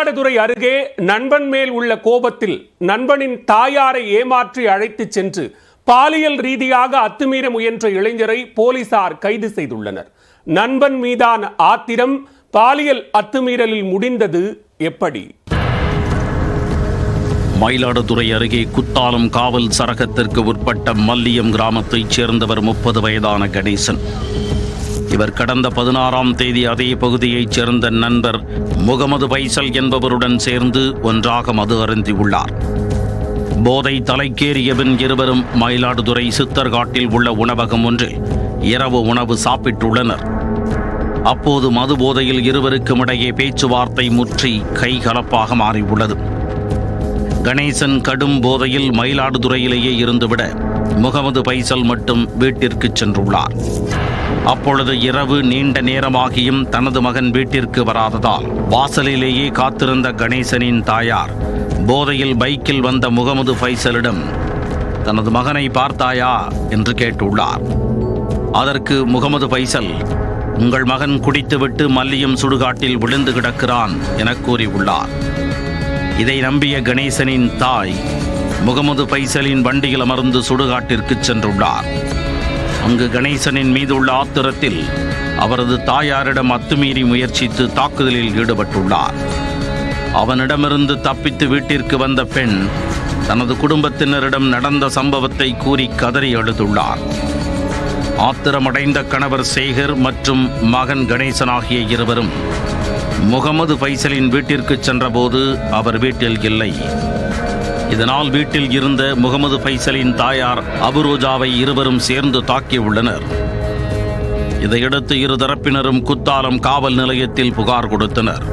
மயிலாடுதுறை அருகே நண்பன் மேல் உள்ள கோபத்தில் நண்பனின் தாயாரை ஏமாற்றி அழைத்துச் சென்று பாலியல் ரீதியாக அத்துமீற முயன்ற இளைஞரை போலீசார் கைது செய்துள்ளனர். நண்பன் மீதான ஆத்திரம் பாலியல் அத்துமீறலில் முடிந்தது எப்படி? மயிலாடுதுறை அருகே குத்தாலம் காவல் சரகத்திற்கு உட்பட்ட மல்லியம் கிராமத்தைச் சேர்ந்தவர் முப்பது வயதான கணேசன். இவர் கடந்த பதினாறாம் தேதி அதே பகுதியைச் சேர்ந்த நண்பர் முகமது பைசல் என்பவருடன் சேர்ந்து ஒன்றாக மது அருந்தியுள்ளார். போதை தலைக்கேறியபின் இருவரும் மயிலாடுதுறை சித்தர்காட்டில் உள்ள உணவகம் ஒன்றில் இரவு உணவு சாப்பிட்டுள்ளனர். அப்போது மது போதையில் இருவருக்கும் இடையே பேச்சுவார்த்தை முற்றி கைகலப்பாக மாறியுள்ளது. கணேசன் கடும் போதையில் மயிலாடுதுறையிலேயே இருந்துவிட முகமது பைசல் மட்டும் வீட்டிற்கு சென்றுள்ளார். அப்பொழுது இரவு நீண்ட நேரமாகியும் தனது மகன் வீட்டிற்கு வராததால் வாசலிலேயே காத்திருந்த கணேசனின் தாயார் போதையில் பைக்கில் வந்த முகமது ஃபைசலிடம் தனது மகனை பார்த்தாயா? என்று கேட்டுள்ளார். அதற்கு முகமது ஃபைசல் உங்கள் மகன் குடித்துவிட்டு மல்லியும் சுடுகாட்டில் விழுந்து கிடக்கிறான் என கூறியுள்ளார். இதை நம்பிய கணேசனின் தாய் முகமது பைசலின் வண்டியில் அமர்ந்து சுடுகாட்டிற்கு சென்றுள்ளார். அங்கு கணேசனின் மீது உள்ள ஆத்திரத்தில் அவரது தாயாரிடம் அத்துமீறி முயற்சித்து தாக்குதலில் ஈடுபட்டுள்ளார். அவனிடமிருந்து தப்பித்து வீட்டிற்கு வந்த பெண் தனது குடும்பத்தினரிடம் நடந்த சம்பவத்தை கூறி கதறி அழுதுள்ளார் ஆத்திரமடைந்த கணவர் சேகர் மற்றும் மகன் கணேசன் ஆகிய இருவரும் முகமது ஃபைசலின் வீட்டிற்கு சென்றபோது அவர் வீட்டில் இல்லை. இதனால் வீட்டில் இருந்த முகமது ஃபைசலின் தாயார் அபுரோஜாவை இருவரும் சேர்ந்து தாக்கியுள்ளனர் இதையடுத்து இரு தரப்பினரும் குத்தாலம் காவல் நிலையத்தில் புகார் கொடுத்தனர்.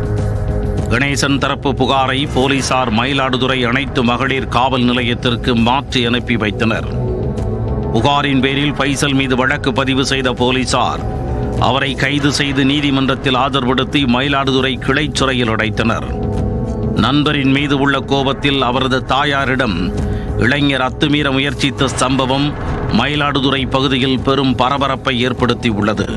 கணேசன் தரப்பு புகாரை போலீசார் மயிலாடுதுறை அனைத்து மகளிர் காவல் நிலையத்திற்கு மாற்றி அனுப்பி வைத்தனர். புகாரின் பேரில் ஃபைசல் மீது வழக்கு பதிவு செய்த போலீசார் அவரை கைது செய்து நீதிமன்றத்தில் ஆஜர்படுத்தி மயிலாடுதுறை கிளை சிறையில் அடைத்தனர். நண்பரின் மீது உள்ள கோபத்தில் அவரது தாயாரிடம் இளைஞர் அத்துமீற முயற்சித்த சம்பவம் மயிலாடுதுறை பகுதியில் பெரும் பரபரப்பை ஏற்படுத்தி உள்ளது